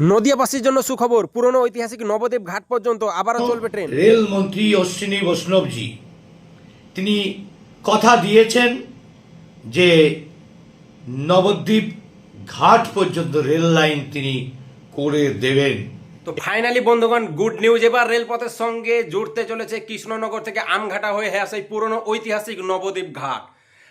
নদিয়াবাসীর জন্য সুখবর পুরনো ঐতিহাসিক নবদ্বীপ ঘাট পর্যন্ত আবারও চলবে ট্রেন। রেলমন্ত্রী অশ্বিনী বৈষ্ণবজি তিনি কথা দিয়েছেন যে নবদ্বীপ ঘাট পর্যন্ত রেল লাইন তিনি করে দেবেন। তো ফাইনালি বন্ধুগণ গুড নিউজ। এবার রেলপথের সঙ্গে জুড়তে চলেছে কৃষ্ণনগর থেকে আমঘাটা হয়ে হ্যাঁ সেই পুরনো ঐতিহাসিক নবদ্বীপ ঘাট।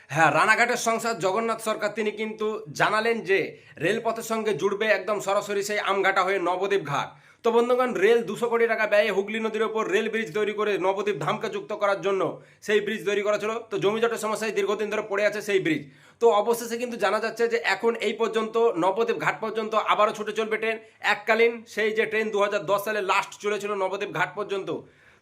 হ্যাঁ রানাঘাটের সংসদ জগন্নাথ সরকার, তিনি কিন্তু জানালেন যে রেলপথের সঙ্গে জুড়বে একদম সরাসরি সেই আমঘাটা হয়ে নবদ্বীপ ঘাট। তো বন্ধুগণ, রেল দুশো কোটি টাকা ব্যয়ে হুগলি নদীর ওপর রেল ব্রিজ তৈরি করে নবদ্বীপ ধামকে যুক্ত করার জন্য সেই ব্রিজ তৈরি করা ছিল। তো জমিজটের সমস্যায় দীর্ঘদিন ধরে পড়ে আছে সেই ব্রিজ। তো অবশেষে কিন্তু জানা যাচ্ছে যে এখন এই পর্যন্ত, নবদ্বীপ ঘাট পর্যন্ত আবারও ছুটে চলবে ট্রেন। এককালীন সেই যে ট্রেন দু হাজার দশ সালে লাস্ট চলেছিল নবদ্বীপ ঘাট পর্যন্ত।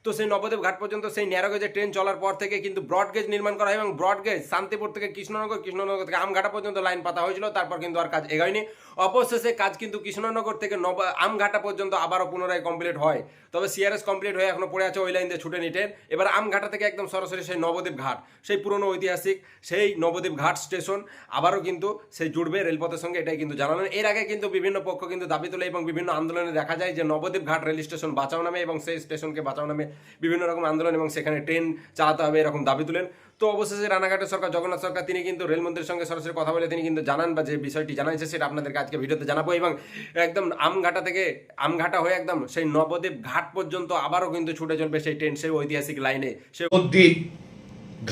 তো সেই নবদ্বীপ ঘাট পর্যন্ত সেই ন্যারো গেজের ট্রেন চলার পর থেকে কিন্তু ব্রডগেজ নির্মাণ করা হয় এবং ব্রডগেজ শান্তিপুর থেকে কৃষ্ণনগর কৃষ্ণনগর থেকে আমঘাটা পর্যন্ত লাইন পাতা হয়েছিল, তারপর কিন্তু আর কাজ এগোয়নি। অবশেষে কাজ কিন্তু কৃষ্ণনগর থেকে নব, আমঘাটা পর্যন্ত আবারও পুনরায় কমপ্লিট হয়। তবে সিআরএস কমপ্লিট হয়ে এখনও পড়ে আছে ওই লাইন দিয়ে ছুটে নি ট্রেন এবার আমঘাটা থেকে একদম সরাসরি সেই নবদ্বীপ ঘাট, সেই পুরনো ঐতিহাসিক সেই নবদ্বীপ ঘাট স্টেশন আবারও কিন্তু সেই জুড়বে রেলপথের সঙ্গে, এটাই কিন্তু জানালেন। এর আগে কিন্তু বিভিন্ন পক্ষ কিন্তু দাবি তোলে এবং বিভিন্ন আন্দোলনে দেখা যায় যে নবদ্বীপ ঘাট রেল স্টেশন বাঁচাও নামে এবং সেই স্টেশনকে বাঁচাও নামে বিভিন্ন রকম আন্দোলন এবং সেখানে ট্রেন চালাতে হবে এরকম দাবি তুলেন। তো অবশেষে রানাঘাটের সরকার, জগন্নাথ সরকার, তিনি কিন্তু রেলমন্ত্রীর সঙ্গে সরাসরি কথা বলে তিনি কিন্তু জানান বা যে বিষয়টি জানাইছে সেটা আপনাদেরকে আজকে ভিডিওতে জানাব এবং একদম আমঘাটা থেকে, আমঘাটা হয়ে একদম সেই নবদ্বীপ ঘাট পর্যন্ত আবারও কিন্তু ছুটে চলবে সেই ট্রেন, সেই ঐতিহাসিক লাইনে। সে নবদ্বীপ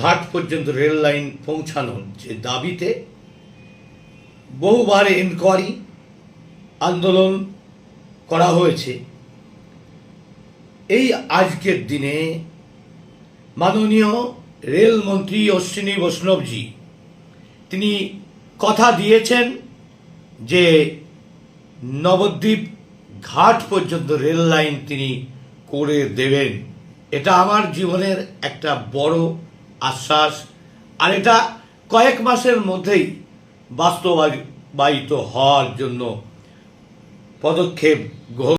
ঘাট পর্যন্ত রেল লাইন পৌঁছানোর যে দাবিতে বহুবার এনকোয়ারি আন্দোলন করা হয়েছে। এই আজকের দিনে মাননীয় রেলমন্ত্রী অশ্বিনী বৈষ্ণবজি, তিনি কথা দিয়েছেন যে নবদ্বীপ ঘাট পর্যন্ত রেল লাইন তিনি করে দেবেন। এটা আমার জীবনের একটা বড় আশ্বাস। আর এটা কয়েক মাসের মধ্যেই বাস্তবায়িত হওয়ার জন্য পদক্ষেপ গ্রহণ